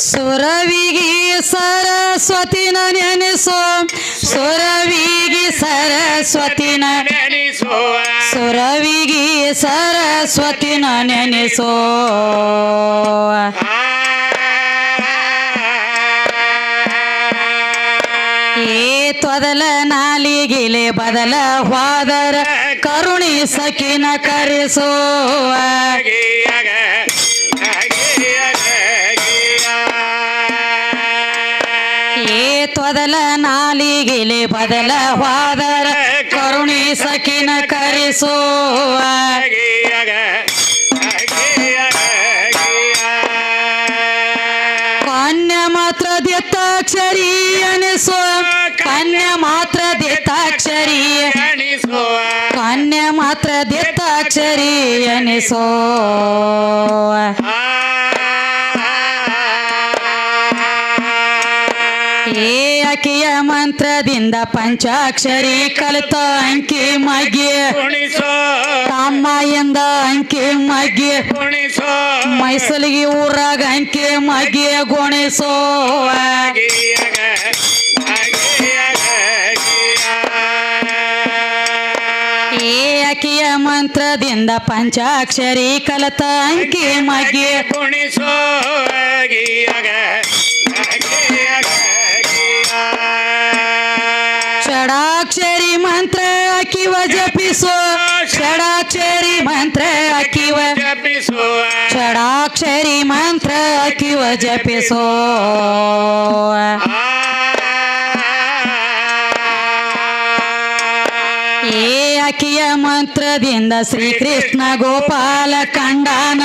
ಸುರವಿಗಿ ಸರಸ್ವತಿನ ನೆನೆಸೋ. ಸುರವಿಗಿ ಸರಸ್ವತಿನ ನೆನೆಸೋ. ಸುರವಿಗಿ ಸರಸ್ವತಿನ ನೆನೆಸೋ. ಏ ತೊದಲ ನಾಲಿಗಿಲೆ ಬದಲ ಹೋದರ ಕರುಣಿ ಸಕಿನ ಕರೆಸೋ. ಏ ತೊದಲ ನಾಲಿಗಿಲೆ ಬದಲ ವಾದರ ಕರುಣಿ ಸಕಿನ ಕರೆಸುವ. ಕನ್ಯ ಮಾತ್ರ ದಿತ್ತಾಕ್ಷರಿ ಅನಿಸೋ ಕನ್ಯ ಮಾತ್ರ ದಿತ್ತಾಕ್ಷರಿ ಕನ್ಯ ಮಾತ್ರ ದಿತ್ತಾಕ್ಷರಿ ಅನಿಸೋ ಏ ಮಂತ್ರದಿಂದ ಪಂಚಾಕ್ಷರಿ ಕಲಿತ ಅಂಕಿ ಮಗ್ಗೆ. ಎಂದ ಅಂಕಿ ಮಗ್ಗೆ. ಮೈಸಲಿಗೆ ಊರಾಗ ಅಂಕಿ ಮಗ್ಗೆ ಗುಣಿಸೋ. ಕಿಯ. ಅಕಿಯ ಮಂತ್ರದಿಂದ ಪಂಚಾಕ್ಷರಿ ಕಲತ ಅಂಕಿ ಮಗಿ ಕುಣಿಸೋ ಅಕಿವ ಜಪಿಸೋ. ಷಡಾಕ್ಷರಿ ಮಂತ್ರ ಅಕ್ಕಿವ. ಜಪಿಸೋ ಷಡಾಕ್ಷರಿ ಮಂತ್ರ ಅಕ್ಕಿವ ಜಪಿಸೋ. ಏ ಅಕಿಯ ಮಂತ್ರದಿಂದ ಶ್ರೀಕೃಷ್ಣ ಗೋಪಾಲ ಕಂಡಾನ.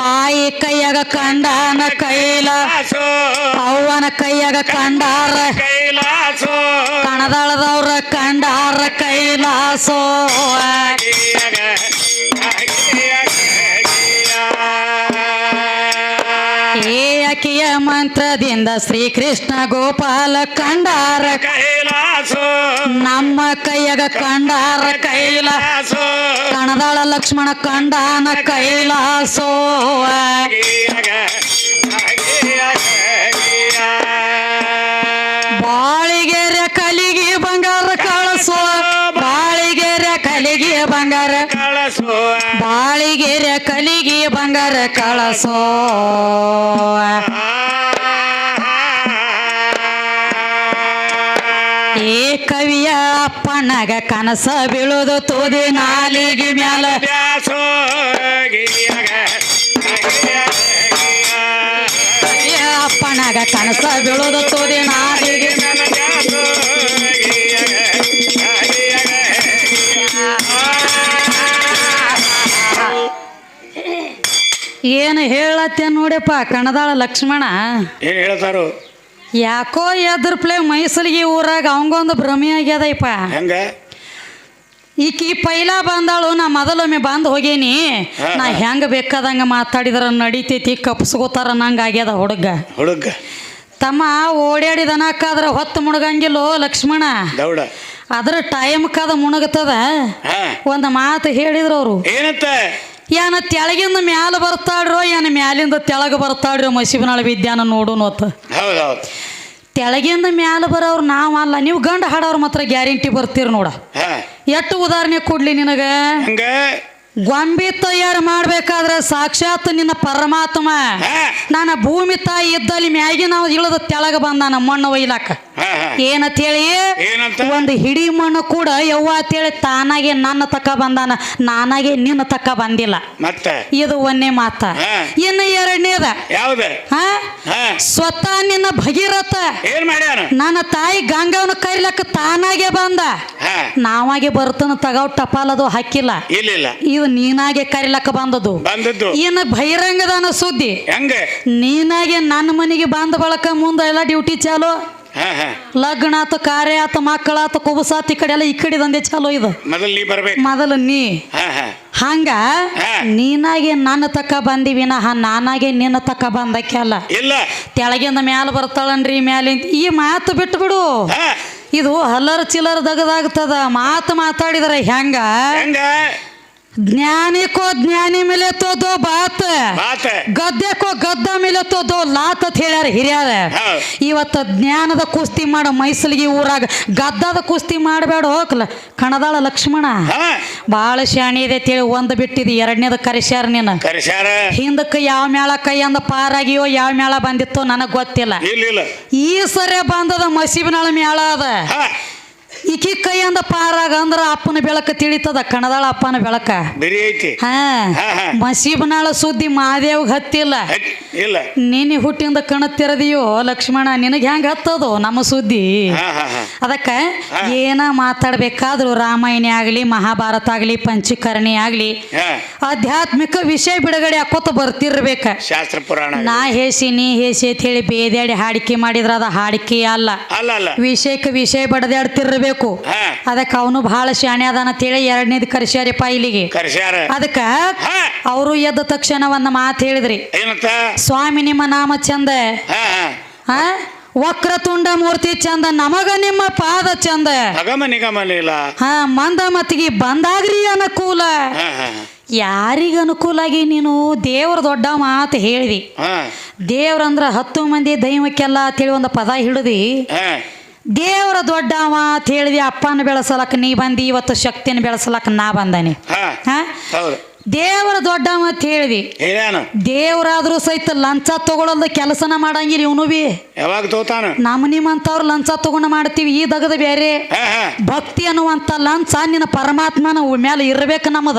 ಆಯಿ ಕೈಯಾಗ ಕಂಡಾನ ಕೈಲ. ಅವನ ಅವ್ವನ ಕೈಯಾಗ ಕಂಡಾರ. ಕೈಲಾಸೋ. ಕಣದಾಳದವ್ರ ಕಂಡಾರ ಕೈಲಾಸೋ. ಏ ಅಕಿಯ ಮಂತ್ರದಿಂದ ಶ್ರೀಕೃಷ್ಣ ಗೋಪಾಲ ಕಂಡಾರ ಕೈಲಾಸೋ. ನಮ್ಮ ಕೈಯಾಗ ಕಂಡಾರ ಕೈಲಾಸೋ. ಕಣದಾಳ ಲಕ್ಷ್ಮಣ ಕಂಡಾನ ಕೈಲಾಸೋ. ಬಾಳಿಗೆರೆ ಕಲಿಗೆ ಬಂಗಾರ ಕಳಸೋ. ಏ ಕವಿಯ ಅಪ್ಪನಾಗ ಕನಸ ಬೀಳೋದು ತೋದಿ ನಾಲಿಗೆ ಮ್ಯಾಲ. ಅಪ್ಪನಾಗ ಕನಸ ಬೀಳೋದು ತುದಿ ನಾಲಿಗೆ ಏನು ಹೇಳತ್ತೆ ನೋಡಪ್ಪ ಕಣದಾಳ ಲಕ್ಷ್ಮಣ? ಏನು ಹೇಳ್ತಾರು? ಯಾಕೋ ಎದ್ರ ಪ್ಲೇ ಮೈಸಲಿಗೆ ಊರಾಗ ಅವಂಗೊಂದು ಭ್ರಮೆ ಆಗ್ಯದಪ್ಪ ಹೆಂಗ? ಈಕಿ ಪೈಲ ಬಂದಾಳು ನಾ ಮೊದಲೊಮ್ಮೆ ಬಂದು ಹೋಗೇನಿ. ನಾ. ಹೆಂಗ ಬೇಕಾದಂಗ ಮಾತಾಡಿದ್ರ ನಡಿತೈತಿ ಕಪ್ಸ್ಕೋತಾರ ನಂಗೆ ಆಗ್ಯದ ಹುಡುಗ. ಹುಡುಗ? ತಮ್ಮ ಓಡಾಡಿದನಕ್ಕಾದ್ರ ಹೊತ್ತು ಮುಣಗಂಗಿಲ್ಲೋ ಲಕ್ಷ್ಮಣ? ದೌಡ. ಅದ್ರ ಟೈಮ್ ಕಾದ ಮುಣಗತದ? ಒಂದು ಮಾತು ಹೇಳಿದ್ರು ಅವರು ಏನಂತ? ಏನ ತೆಳಗಿಂದ ಮ್ಯಾಲ ಬರ್ತಾಡ್ರೋ ಏನ ಮ್ಯಾಲಿಂದ ತೆಳಗ ಬರ್ತಾಡ್ರೋ ಮಸೀಬನಾಳ ವಿದ್ಯಾನ ಅತ್ತ ಹೌದೌದು ತೆಳಗಿಂದ ಮ್ಯಾಲ ಬರೋರು ನಾವಲ್ಲ ನೀವು ಗಂಡ ಹಾಡೋರು ಮಾತ್ರ ಗ್ಯಾರಂಟಿ ಬರ್ತೀರಿ ನೋಡ. ಎಷ್ಟು ಉದಾಹರಣೆ ಕೊಡ್ಲಿ ನಿನಗ? ಗೊಂಬೆ ತಯಾರು ಮಾಡ್ಬೇಕಾದ್ರೆ ಸಾಕ್ಷಾತ್ ನಿನ್ನ ಪರಮಾತ್ಮ. ನಾನು ಭೂಮಿ ತಾಯಿ ಇದ್ದಲ್ಲಿ ಮ್ಯಾಗಿ ನಾವು ಇಳಿದ ತೆಳಗ ನಮ್ಮ ಮಣ್ಣು ಒಯ್ಲಾಕ ಹಾ ಹಾ. ಏನಂತ ಹೇಳಿ ಏನಂತ? ಒಂದು ಹಿಡಿ ಮಣ್ಣು ಕೂಡ ಯವ್ವ ಅಂತೇಳಿ ತಾನಾಗೆ ನನ್ನ ತಕ್ಕ ಬಂದಾನ ನಾನಾಗೆ ನಿನ್ನ ತಕ್ಕ ಬಂದಿಲ್ಲ. ಇದು ಒಂದೇ ಮಾತ. ಇನ್ನು ಎರಡನೇದ? ಸ್ವತಃ ನಿನ್ನ ಭಗೀರಥ. ನನ್ನ ತಾಯಿ ಗಂಗಾವನ ಕರಿಲಕ್ಕ ತಾನಾಗೆ ಬಂದ. ನಾವಾಗೆ ಬರ್ತನ ತಗೋ ಟಪಾಲದು ಹಾಕಿಲ್ಲ. ಇದು ನೀನಾಗೆ ಕರಿಲಕ್ಕ ಬಂದದು ಬಂದದ್ದು. ಇನ್ನು ಬಹಿರಂಗದ ಸುದ್ದಿ. ನೀನಾಗೆ ನನ್ನ ಮನೆಗೆ ಬಂದ ಬಳಕ ಮುಂದೆ ಎಲ್ಲ ಡ್ಯೂಟಿ ಚಾಲು. ಲಗ್ನ ಆತು ಕಾರ್ಯ ಆತ ಮಕ್ಕಳಾತ ಕುಬಸಾತ್ ಈ ಕಡೆ ಎಲ್ಲ ಈ ಕಡೆ ದಂದೆ ಚಾಲೋ ಇದು. ಮೊದಲು ನೀ ಬರ್ಬೇಕು. ಮೊದಲು ನೀ. ಹಂಗ. ನೀನಾಗೆ ನನ್ನ ತಕ್ಕ ಬಂದಿವಿನ ನಾನಾಗೆ ನಿನ್ನ ತಕ್ಕ ಬಂದಕ್ಕೆ ಅಲ್ಲ. ಇಲ್ಲ. ತೆಳಗಿಂದ ಮ್ಯಾಲ ಬರ್ತಾಳನ್ರಿ ಮ್ಯಾಲಿಂದ ಈ ಮಾತು ಬಿಟ್ಟು ಬಿಡು ಇದು ಹಲ್ಲರ ಚಿಲ್ಲರ ದಗದಾಗ್ತದ. ಮಾತು ಮಾತಾಡಿದ್ರೆ ಹೆಂಗ? ಜ್ಞಾನಿಕೋ ಜ್ಞಾನಿ ಮೇಲೆ ತೋದೋ ಬಾತ್. ಬಾತ್. ಗದ್ದೆಕೋ ಗದ್ದ ಮೇಲೆ ಇಜ್ಜತ್ತೋದು ಲಾತ್ ಅಂತ ಹೇಳ್ಯಾರ ಹಿರಿಯರ. ಇವತ್ತು ಜ್ಞಾನದ ಕುಸ್ತಿ ಮಾಡೋ ಮೈಸಲಿಗೆ ಊರಾಗ ಗದ್ದದ ಕುಸ್ತಿ ಮಾಡಬೇಡ ಹೋಗ್ಲ. ಕಣದಾಳ ಲಕ್ಷ್ಮಣ. ಭಾಳ ಶಾಣಿ ಇದೆ ತಿಳಿ ಒಂದು ಬಿಟ್ಟಿದಿ ಎರಡನೇದ ಕರೆಸ್ಯಾರ ನೀನು. ಹಿಂದಕ್ಕೆ ಯಾವ ಮೇಳ ಕೈಯಂದ ಪಾರಾಗಿಯೋ ಯಾವ ಮೇಳ ಬಂದಿತ್ತೋ ನನಗೆ ಗೊತ್ತಿಲ್ಲ. ಈ ಸರಿ ಬಂದದ ಮಸೀಬಿನಾಳ ಮೇಳ ಅದ. ಈಕಿ ಕೈಯಿಂದ ಪಾರಾಗ ಅಂದ್ರ ಅಪ್ಪನ ಬೆಳಕ ತಿಳಿತದ ಕಣದಾಳ ಅಪ್ಪನ ಬೆಳಕ. ಬಿರಿ ಐತಿ. ಹಾ. ಮಸೀಬನಾಳ ಸುದ್ದಿ ಮಾದೇವ್ ಹತ್ತಿಲ್ಲ. ಇಲ್ಲ. ನೀನಿ ಹುಟ್ಟಿಂದ ಕಣತ್ತಿರದಿಯೋ ಲಕ್ಷ್ಮಣ ನಿನಗೆ ಹೆಂಗ ಹತ್ತದು ನಮ್ಮ ಸುದ್ದಿ. ಅದಕ್ಕ ಏನ ಮಾತಾಡ್ಬೇಕಾದ್ರೂ ರಾಮಾಯಣ ಆಗ್ಲಿ ಮಹಾಭಾರತ ಆಗ್ಲಿ ಪಂಚಕರ್ಣಿ ಆಗ್ಲಿ ಆಧ್ಯಾತ್ಮಿಕ ವಿಷಯ ಬಿಡುಗಡೆ ಹಾಕೋತ ಬರ್ತಿರ್ಬೇಕ. ಶಾಸ್ತ್ರ ಪುರಾಣ ನಾ ಹೇಸಿ ನೀ ಹೇಸಿ ಅಂತ ಹೇಳಿ ಬೇದಾಡಿ ಹಾಡಿಕೆ ಮಾಡಿದ್ರ ಅದ ಹಾಡಿಕೆ ಅಲ್ಲ. ವಿಷಯಕ್ಕೆ ವಿಷಯ ಬಡದಾಡ್ತಿರ್ಬೇಕು. ಹಾ. ಅದಕ್ಕೆ ಅವನು ಬಹಳ ಶಾಣೆ ಅದಾನ ಅಂತೇಳಿ ಎರಡನೇದು ಕರ್ಸ್ಯಾರಿಪ್ಪ ಇಲ್ಲಿಗೆ. ಕರೆಸ್ಯಾರ. ಅದಕ್ಕ ಅವರು ಎದ್ದ ತಕ್ಷಣ ಒಂದು ಮಾತು ಹೇಳಿದ್ರಿ. ಏನಂತ? ಸ್ವಾಮಿ ನಿಮ್ಮ ನಾಮ ಚಂದ. ಹಾ ವಕ್ರತುಂಡ ಮೂರ್ತಿ ಚಂದ ನಮಗ ನಿಮ್ಮ ಪಾದ ಚಂದ. ಅಗಮ ನಿಗಮ ಇಲ್ಲ ಹಾ ಮಂದ ಮತ್ತಿಗೆ ಬಂದಾಗ್ರಿ ಅನುಕೂಲ. ಯಾರಿಗ ಅನುಕೂಲ ಆಗಿ ನೀನು? ದೇವ್ರ ದೊಡ್ಡ ಮಾತು ಹೇಳಿದಿ. ದೇವ್ರಂದ್ರ ಹತ್ತು ಮಂದಿ ದೈವಕ್ಕೆಲ್ಲ ಅಂತೇಳಿ ಒಂದು ಪದ ಹಿಡಿದಿ. ದೇವರ ದೊಡ್ಡವ ಅಂತ ಹೇಳಿದ್ವಿ ಅಪ್ಪನ ಬೆಳೆಸಲಕ್ಕ ನೀ ಬಂದಿ ಇವತ್ತು ಶಕ್ತಿನ ಬೆಳೆಸಲಕ್ಕ ನಾ ಬಂದಾನೆ. ಹಾ ದೇವರ ದೊಡ್ಡ ಅಂತ ಹೇಳಿದಿ. ಹೇಳ್ಯಾನ. ದೇವ್ರಾದ್ರೂ ಸಹಿತ ಲಂಚ ತಗೊಳ್ಳೋದು ಕೆಲಸನ ಮಾಡಂಗಿಲ್ಲ ಇವನು ಬಿ. ಯಾವಾಗ ತೋತಾನ ನಮ್ಮ ನಿಮ್ಮಂತವ್ರು ಲಂಚ ತಗೊಂಡು ಮಾಡ್ತೀವಿ ಈ ದಗದ ಬೇರೆ ಭಕ್ತಿ ಅನ್ನುವಂಥ ಲಂಚ ನಿನ್ನ ಪರಮಾತ್ಮನ ಮೇಲೆ ಇರ್ಬೇಕು ನಮ್ಮದ.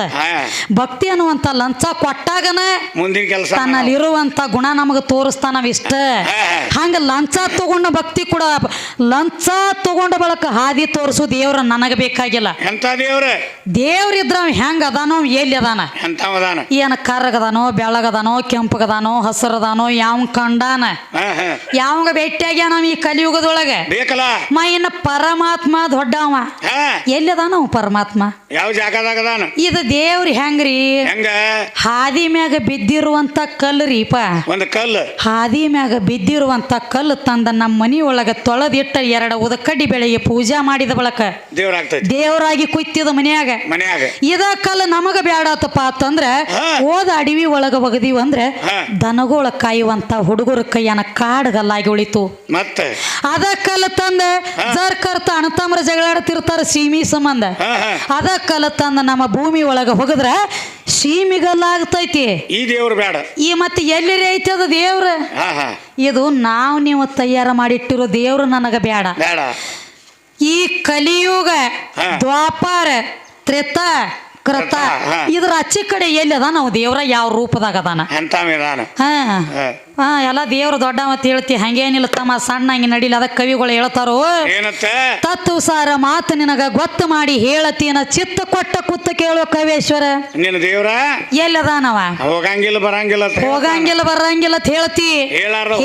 ಭಕ್ತಿ ಅನ್ನುವಂಥ ಲಂಚ ಕೊಟ್ಟಾಗನ ಮುಂದಿನ ಕೆಲಸ ತನ್ನಲ್ಲಿರುವಂಥ ಗುಣ ನಮಗೆ ತೋರಿಸ್ತಾನ ಇಷ್ಟ. ಹಂಗ ಲಂಚ ತಗೊಂಡ ಭಕ್ತಿ ಕೂಡ ಲಂಚ ತಗೊಂಡ ಬಳಕ ಹಾದಿ ತೋರಿಸು ದೇವ್ರ ನನಗೆ ಬೇಕಾಗಿಲ್ಲ. ಎಂತ ದೇವ್ರ? ದೇವ್ರಿದ್ರ ಅವ ಹೆಂಗ ಅದಾನ ಎಲ್ಲಿ ಅದಾನ? ಎಂತವದಾನ ಏನ ಕರ್ರಗದಾನೋ ಬೆಳಗದಾನೋ ಕೆಂಪಗದಾನೋ ಹಸರದಾನೋ ಯಾವ ಕಂಡಾನ? ಯಾವಂಗ ಭೇಟಿಯಾಗ್ಯಾನ ಅವ ಈ ಕಲಿಯುಗದೊಳಗೆ? ಬೇಕಲ್ಲ. ಮ ಇನ್ನ ಪರಮಾತ್ಮ ದೊಡ್ಡವ. ಎಲ್ಲದಾನ ಅವ ಪರಮಾತ್ಮ? ಯಾವ ಜಾಗದಾಗದಾನ? ಇದು ದೇವ್ರಿ ಹೆಂಗ್ರಿ? ಹೆಂಗ? ಹಾದಿ ಮ್ಯಾಗ ಬಿದ್ದಿರುವಂತ ಕಲ್ಲು ರೀಪ ಒಂದು ಕಲ್ಲು. ಹಾದಿ ಮ್ಯಾಗ ಬಿದ್ದಿರುವಂತ ಕಲ್ಲು ತಂದ ನಮ್ಮ ಮನಿ ಒಳಗ ತೊಳೆದಿಟ್ಟ ಎರಡು ಉದಕಡ್ಡಿ ಬೆಳೆಗೆ ಪೂಜಾ ಮಾಡಿದ ಬಳಕ ದೇವ್ರಾಗಿ ದೇವರಾಗಿ ಕುಯ್ತಿದ ಮನ್ಯಾಗ. ಮನ್ಯಾಗ. ಇದ ಕಲ್ಲು ನಮಗ ಬ್ಯಾಡತ್ತಪ್ಪ ಅಂತಂದ್ರ. ಓದ ಅಡವಿ ಒಳಗ ಒಗದಿವ್ ಅಂದ್ರೆ. ದನಗೋಳ ಕಾಯುವಂತ ಹುಡುಗರ ಕೈಯನ ಕಾಡ್ಗಲ್ಲಾಗಿ ಉಳಿತು. ಮತ್ತೆ? ಅದ ತಂದೆ ತಂದ ಜರ್ ಕರ್ತ ಅಣತಮ್ರ ಜಗಳಾಡ್ತಿರ್ತಾರ ಸೀಮಿ ಸಂಬಂಧ. ಅದ ಕಲ್ಲು ತಂದ ನಮ್ಮ ಭೂಮಿ ಒಳಗ ಹೋಗದ್ರ ಸೀಮಿಗಲ್ಲಾಗ್ತೈತಿ. ಈ ದೇವ್ರ ಬೇಡ. ಈ ಮತ್ತೆ ಎಲ್ಲಿ ಐತಿ ಅದು ದೇವ್ರ? ಇದು ನಾವು ನೀವು ತಯಾರ ಮಾಡಿಟ್ಟಿರೋ ದೇವ್ರು ನನಗ ಬೇಡ. ಬೇಡ. ಈ ಕಲಿಯುಗ. ದ್ವಾಪಾರ ತ್ರೇತ ಕೃತ. ಇದ್ರ ಅಚ್ಚಿ ಕಡೆ ಎಲ್ಲಿ ಅದ ನಾವು ದೇವ್ರ? ಯಾವ ರೂಪದಾಗ ಅದಾನ? ಹಾ. ಎಲ್ಲ ದೇವ್ರ ದೊಡ್ಡ ಮತ್ತೆ ಹೇಳ್ತಿ. ಹಂಗೇನಿಲ್ಲ ತಮ್ಮ ಸಣ್ಣ ಹಂಗೆ ನಡಿಲ್ಲ ಅದ ಕವಿಗಳು ಹೇಳ್ತಾರೋ ತತ್ತು ತತ್ವ ಸಾರ ಮಾತು ನಿನಗ ಗೊತ್ತು ಮಾಡಿ ಹೇಳತೀನ ಚಿತ್ತ ಕೊಟ್ಟ ಕುತ್ತ ಕೇಳೋ ಕವೇಶ್ವರ ನಿನ್ನ ದೇವ್ರ? ಎಲ್ಲದಾನವ ಹೋಗಂಗಿಲ್ಲ ಬರಂಗಿಲ್ಲ. ಹೋಗಂಗಿಲ್ಲ ಬರಂಗಿಲ್ಲ ಅಂತ ಹೇಳ್ತಿ.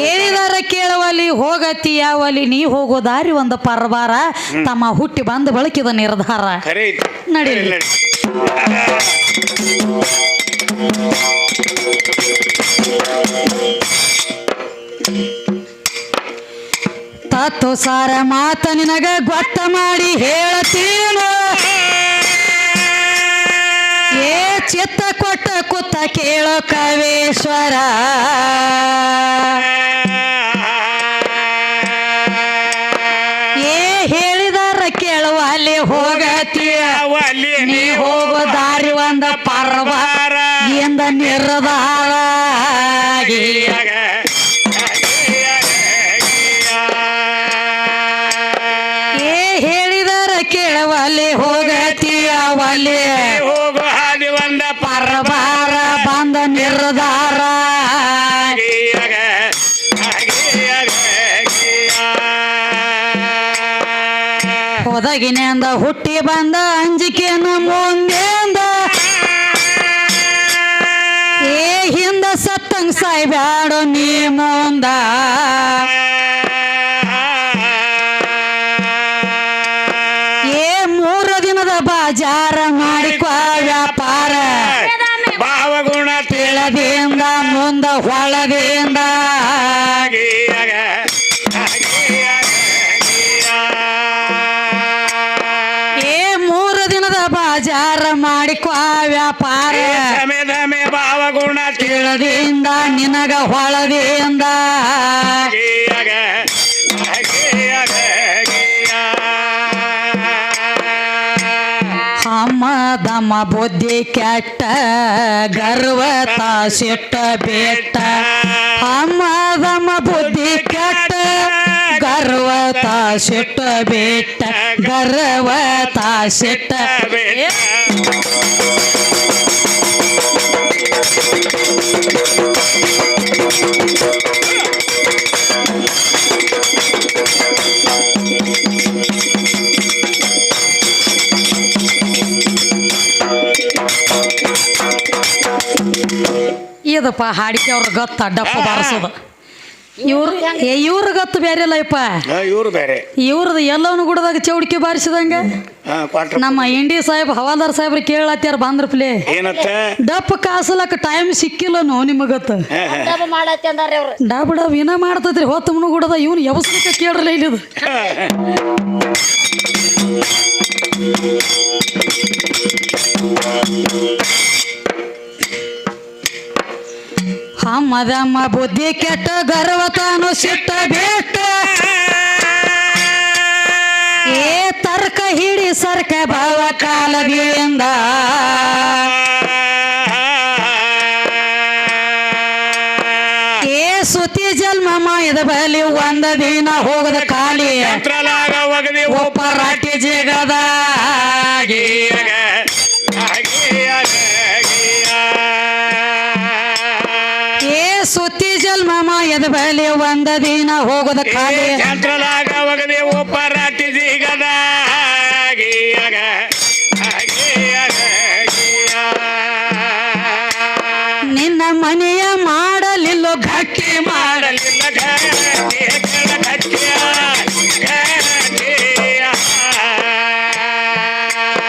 ಹೇಳಿದಾರ ಕೇಳುವಲ್ಲಿ ಹೋಗತಿ ಯಾವಲ್ಲಿ ನೀ ಹೋಗೋ ದಾರಿ ಒಂದು ಪರ್ವಾರ ತಮ್ಮ ಹುಟ್ಟಿ ಬಂದ ಬಳಕಿದ ನಿರ್ಧಾರ. ನಡೀಲಿ. ನಡಿ. ತತ್ವ ಸಾರ ಮಾತ ನಿನಗ ಗೊತ್ತ ಮಾಡಿ ಹೇಳತೀನು? ಏ ಚಿತ್ತ ಕೊಟ್ಟ ಕುತ್ತ ಕೇಳೋ ಕವೇಶ್ವರ. ಏ ಹೇಳಿದಾರ ಕೇಳುವ ಅಲ್ಲಿ ಹೋಗತೀಯ? ಅಲ್ಲಿ ನೀ ದಾರಿ ಒಂದ ಪರ್ವಾರ ಎಂದ ನಿರ್ಧಾರ ಏ ಹೇಳಿದರ ಕೇಳವಲ್ಲಿ ಹೋಗತಿಯ ಅಲ್ಲಿ ಹೋಗ ಹಾದಿ ಒಂದ ಪರಬಾರ ಬಂದ ನಿರ್ಧಾರ. ಹೊದಗಿನಿಂದ ಹುಟ್ಟಿ ಬಂದ ಅಂಜಿಕೆಯನ್ನು ಮುಂದೆಂದ ಸಾಯ್ಬ್ಯಾಡೋ ನೀ ಮುಂದ. ಏ ಮೂರು ದಿನದ ಬಾಜಾರ ಮಾಡಿಕೊ ವ್ಯಾಪಾರ ಭಾವಗುಣ ತಿಳದಿಂದ ಮುಂದ ಹೊಳದಿಂದ. ಏ ಮೂರು ದಿನದ ಬಾಜಾರ ಮಾಡಿಕೊ ವ್ಯಾಪಾರ. ಕೇಳದಿಂದ ನಿನಗ ಹೊಳದಿಂದ ಗೀಯಗ ಬುದ್ಧಿ ಕೆಟ್ಟ ಗರ್ವತ ಸಿಟ್ಟ ಬೇಟ ಅಮ್ಮ ಬುದ್ಧಿ ಕೆಟ್ಟ ಗರ್ವತ ಸಿಟ್ಟ ಬೇಟ ಗರ್ವತ ಸಿಟ್ಟ ಬೇಟ ಇದಪ್ಪ ಹಾಡಿಕೆ ಅವ್ರ ಗತ್ತ ಡಪ್ಪ ಬಾರಿಸೋದು ಇವ್ರ ಏ ಇವ್ರ ಗತ್ತು ಬೇರೆ ಅಲ್ಲಪ್ಪ ಇವ್ರು ಬೇರೆ ಇವ್ರದ್ದು ಎಲ್ಲವನು ಗುಡದಾಗ ಚೌಡಿಕೆ ಬಾರಿಸಿದಂಗ? ಹಾ ಕ್ವಾರ್ಟರ್ ನಮ್ಮ ಇಂಡಿ ಸಾಹೇಬ್ ಹವಾಲ್ದಾರ್ ಸಾಹೇಬ್ರು ಕೇಳತ್ತಾರ ಬಂದ್ರ ಪ್ಲೇ ಏನತ್ತ? ಡಪ್ ಕಾಸಲಕ್ಕ ಟೈಮ್ ಸಿಕ್ಕಿಲ್ಲ ನೋ ನಿಮಗತ್ತ. ಡಬ ಡಬ್ ಏನ ಮಾಡ್ತೈತ್ರಿ ಹೊತ್ತು ಮುನು ಗುಡದ ಇವ್ನು ಯಾವಸ್ಲಿಕ್ಕ ಕೇಳ್ರಲ್ಲ ಇಲ್ಲಿದು. ಹಮ್ಮದಮ್ಮ ಬುದ್ಧಿ ಕೆಟ್ಟ ಗರ್ವತಾನು ಸಿಟ್ಟ ಬೇಟ ಏ ತರ್ಕ ಹಿಡಿ ಸರ್ಕ ಭಾವ ಕಾಲದಿಂದ. ಏ ಸುತಿ ಜನ್ಮ ಮಾಯದ ಬಲಿ ಒಂದ ದಿನ ಹೋಗದ ಖಾಲಿ. ಒಬ್ಬ ಒಗದಿ ಒಪ್ಪರಾಟಿ ಜನ್ಮ ಬಳಿ ಒಂದ ದಿನ ಹೋಗದ ಖಾಲಿ. ಒಗದೆ ನಿನ್ನ ಮನೆಯ ಮಾಡಲಿಲ್ಲ ಗಟ್ಟಿ ಮಾಡಲಿ ಮಾಡಲಿಲ್ಲ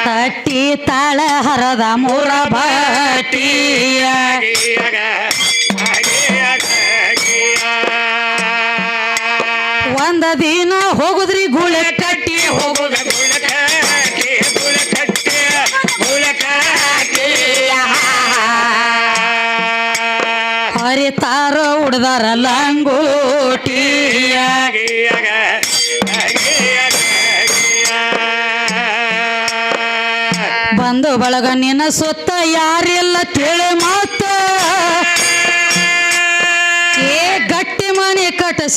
ತಟ್ಟಿ ತಾಳ ಹರದ ಮೂರ ಬಟ್ಟಿಯ. ಒಂದ ದಿನ ಹೋಗುದ್ರಿ ಗುಳೆ ಕಟ್ಟಿ ಹೋಗುದ ತಾರೋ ಗುಳಕಟ್ಟಿ ಗುಳಕಟ್ಟಿ ಹರಿತಾರ ಉಡ್ದಾರ ಲಂಗೋಟಿಯ. ಗೀಯಗ ಗೀಯಗ ಗೀಯ ಬಂದು ಬಳಗ ನಿನ್ನ ಸುತ್ತ ಯಾರಿಲ್ಲ ತಿಳಿ ಮತ್ತ ಮನೆ